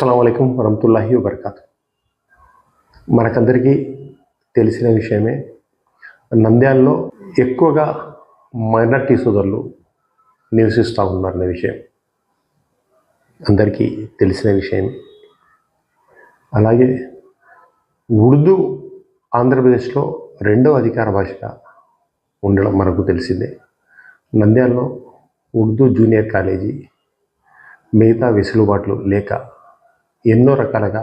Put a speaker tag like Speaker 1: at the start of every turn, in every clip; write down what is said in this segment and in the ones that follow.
Speaker 1: అస్సలం అయికం వరహతుల్లాహి వబర్కాత్. మనకందరికీ తెలిసిన విషయమే నంద్యాలలో ఎక్కువగా మైనార్టీ సోదరులు నివసిస్తూ ఉన్నారనే విషయం. అందరికీ తెలిసిన విషయం. అలాగే ఉర్దూ ఆంధ్రప్రదేశ్లో రెండో అధికార భాషగా ఉండడం మనకు తెలిసిందే. నంద్యాలలో ఉర్దూ జూనియర్ కాలేజీ మిగతా వెసులుబాట్లు లేక ఎన్నో రకాలుగా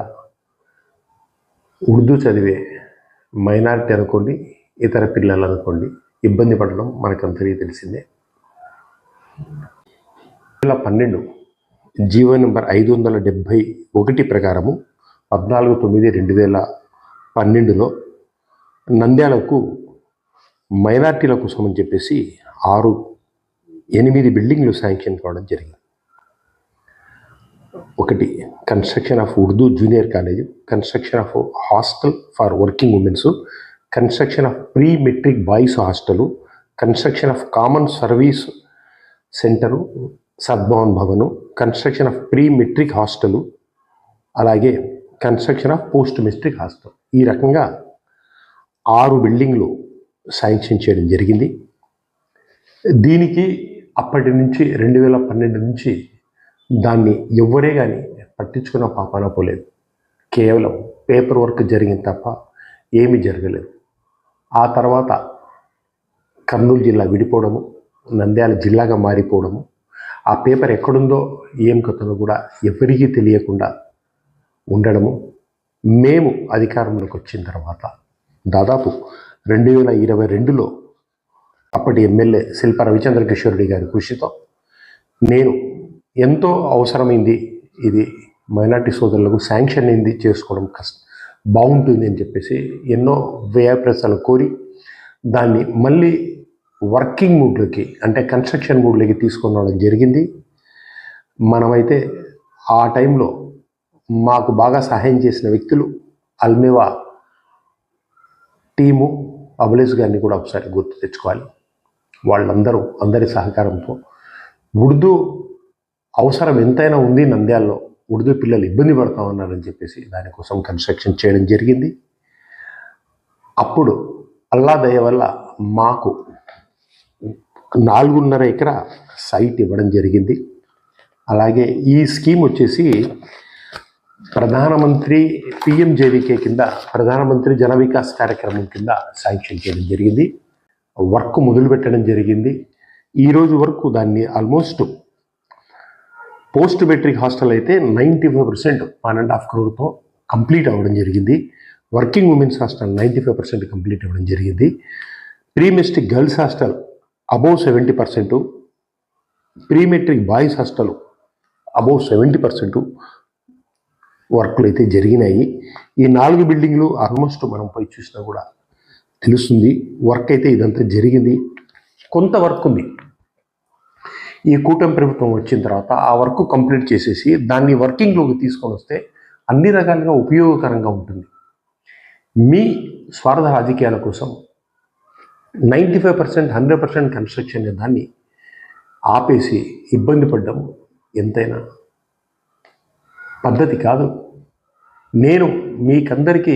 Speaker 1: ఉర్దూ చదివే మైనారిటీ అనుకోండి ఇతర పిల్లలు అనుకోండి ఇబ్బంది పడడం మనకందరికీ తెలిసిందే. వేల పన్నెండు జీవో నెంబర్ ఐదు వందల డెబ్భై ఒకటి ప్రకారము పద్నాలుగు తొమ్మిది రెండు వేల పన్నెండులో నంద్యాలకు మైనార్టీల కోసం అని చెప్పేసి ఆరు ఎనిమిది బిల్డింగ్లు శాంక్షన్ కావడం జరిగింది. ఒకటి construction of Urdu junior college construction of hostel for working womens construction of pre matric boys hostel construction of common service centre Sadbhavan Bhavan construction of pre matric hostel అలాగే construction of post matric hostel ఈ రకంగా ఆరు బిల్డింగ్లు sanction చేయడం జరిగింది. దీనికి అప్పటి నుంచి రెండు వేల పన్నెండు నుంచి దాన్ని ఎవరే కానీ పట్టించుకున్న పాపాన పోలేదు. కేవలం పేపర్ వర్క్ జరిగింది తప్ప ఏమీ జరగలేదు. ఆ తర్వాత కర్నూలు జిల్లా విడిపోవడము నంద్యాల జిల్లాగా మారిపోవడము ఆ పేపర్ ఎక్కడుందో ఏం కథలో కూడా ఎవరికీ తెలియకుండా ఉండడము మేము అధికారంలోకి వచ్చిన తర్వాత దాదాపు రెండు వేల ఇరవై రెండులో అప్పటి ఎమ్మెల్యే శిల్ప రవిచంద్ర కిషోరెడ్డి గారి కృషితో నేను ఎంతో అవసరమైంది ఇది మైనార్టీ సోదరులకు శాంక్షన్ అయింది చేసుకోవడం కష్టం. బాగుంటుంది అని చెప్పేసి ఎన్నో వ్యయప్రసాలు కోరి దాన్ని మళ్ళీ వర్కింగ్ మూడ్లోకి అంటే కన్స్ట్రక్షన్ మూడ్లోకి తీసుకొని రావడం జరిగింది. మనమైతే ఆ టైంలో మాకు బాగా సహాయం చేసిన వ్యక్తులు అల్మేవా టీము అబులేజ్ గారిని కూడా ఒకసారి గుర్తు తెచ్చుకోవాలి. వాళ్ళందరూ అందరి సహకారంతో ఉర్దూ అవసరం ఎంతైనా ఉంది నంద్యాలలో ఉర్దూ పిల్లలు ఇబ్బంది పడతా ఉన్నారని చెప్పేసి దానికోసం కన్స్ట్రక్షన్ చేయడం జరిగింది. అప్పుడు అల్లా దయ వల్ల మాకు నాలుగున్నర ఎకరా సైట్ ఇవ్వడం జరిగింది. అలాగే ఈ స్కీమ్ వచ్చేసి ప్రధానమంత్రి పిఎంజేవికే కింద ప్రధానమంత్రి జన వికాస్ కార్యక్రమం కింద శాంక్షన్ చేయడం జరిగింది. వర్క్ మొదలు పెట్టడం జరిగింది ఈరోజు వరకు దాన్ని ఆల్మోస్ట్ పోస్ట్ మెట్రిక్ హాస్టల్ అయితే ninety five percent one and half క్రోర్తో complete అవ్వడం జరిగింది. Working womens hostel ninety five percent complete అవ్వడం జరిగింది. Prematric girls hostel above seventy percent. Pre matric boys hostel above seventy percent వర్క్లు అయితే జరిగినాయి. ఈ నాలుగు బిల్డింగ్లు ఆల్మోస్ట్ మనం పోయి చూసినా కూడా తెలుస్తుంది. వర్క్ అయితే ఇదంతా జరిగింది. కొంత వర్క్ ఉంది. ఈ కూటమి ప్రభుత్వం వచ్చిన తర్వాత ఆ వర్క్ కంప్లీట్ చేసేసి దాన్ని వర్కింగ్లోకి తీసుకొని వస్తే అన్ని రకాలుగా ఉపయోగకరంగా ఉంటుంది. మీ స్వార్థ రాజకీయాల కోసం ninety five percent hundred percent construction అనే దాన్ని ఆపేసి ఇబ్బంది పడ్డం ఎంతైనా పద్ధతి కాదు. నేను మీకందరికీ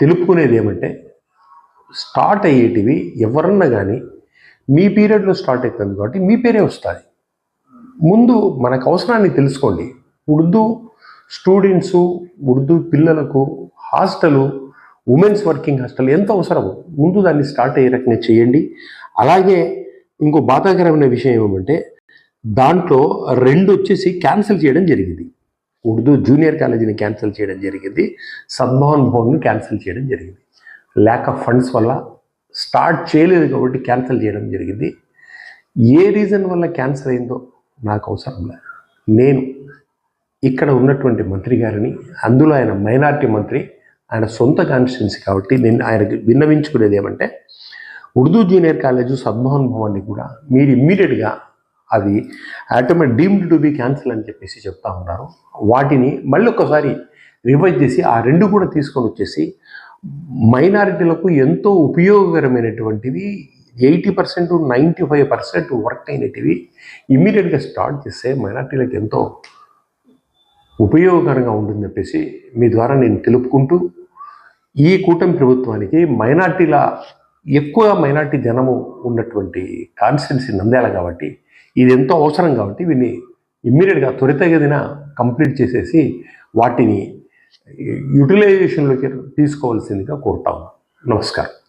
Speaker 1: తెలుపుకునేది ఏమంటే స్టార్ట్ అయ్యేటివి ఎవరన్నా కానీ మీ పీరియడ్లో స్టార్ట్ అవుతుంది కాబట్టి మీ పేరే వస్తుంది. ముందు మనకు అవసరాన్ని తెలుసుకోండి. ఉర్దూ స్టూడెంట్స్ ఉర్దూ పిల్లలకు హాస్టలు ఉమెన్స్ వర్కింగ్ హాస్టల్ ఎంత అవసరమో ముందు దాన్ని స్టార్ట్ అయ్యే రకంగా చేయండి. అలాగే ఇంకో బాధాకరమైన విషయం ఏమంటే దాంట్లో రెండు వచ్చేసి క్యాన్సిల్ చేయడం జరిగింది. ఉర్దూ జూనియర్ కాలేజీని క్యాన్సిల్ చేయడం జరిగింది. సద్భవన్ భవన్ని క్యాన్సిల్ చేయడం జరిగింది. ల్యాక్ ఆఫ్ ఫండ్స్ వల్ల స్టార్ట్ చేయలేదు కాబట్టి క్యాన్సిల్ చేయడం జరిగింది. ఏ రీజన్ వల్ల క్యాన్సిల్ అయిందో నాకు అవసరం లేదు. నేను ఇక్కడ ఉన్నటువంటి మంత్రి గారిని అందులో ఆయన మైనార్టీ మంత్రి ఆయన సొంత కాన్స్టిట్యున్సీ కాబట్టి నేను ఆయనకి విన్నవించుకునేది ఏమంటే ఉర్దూ జూనియర్ కాలేజ్ సద్భవన్ భవన్ని కూడా మీరు ఇమ్మీడియట్గా అది automate deemed to be cancel అని చెప్పేసి చెప్తా ఉన్నారు. వాటిని మళ్ళీ ఒకసారి రివైజ్ చేసి ఆ రెండు కూడా తీసుకొని వచ్చేసి మైనారిటీలకు ఎంతో ఉపయోగకరమైనటువంటివి eighty percent ninety five percent work అయినటివి ఇమ్మీడియట్గా స్టార్ట్ చేస్తే మైనారిటీలకు ఎంతో ఉపయోగకరంగా ఉంటుందని చెప్పేసి మీ ద్వారా నేను తెలుపుకుంటూ ఈ కూటమి ప్రభుత్వానికి మైనార్టీల ఎక్కువ మైనార్టీ జనము ఉన్నటువంటి కాన్స్టిట్యున్సీ నంద్యాల కాబట్టి ఇది ఎంతో అవసరం కాబట్టి వీటిని ఇమ్మీడియట్గా త్వరితగదిన కంప్లీట్ చేసేసి వాటిని యూటిలైజేషన్లోకి తీసుకోవాల్సిందిగా కోరుతాము నమస్కారం.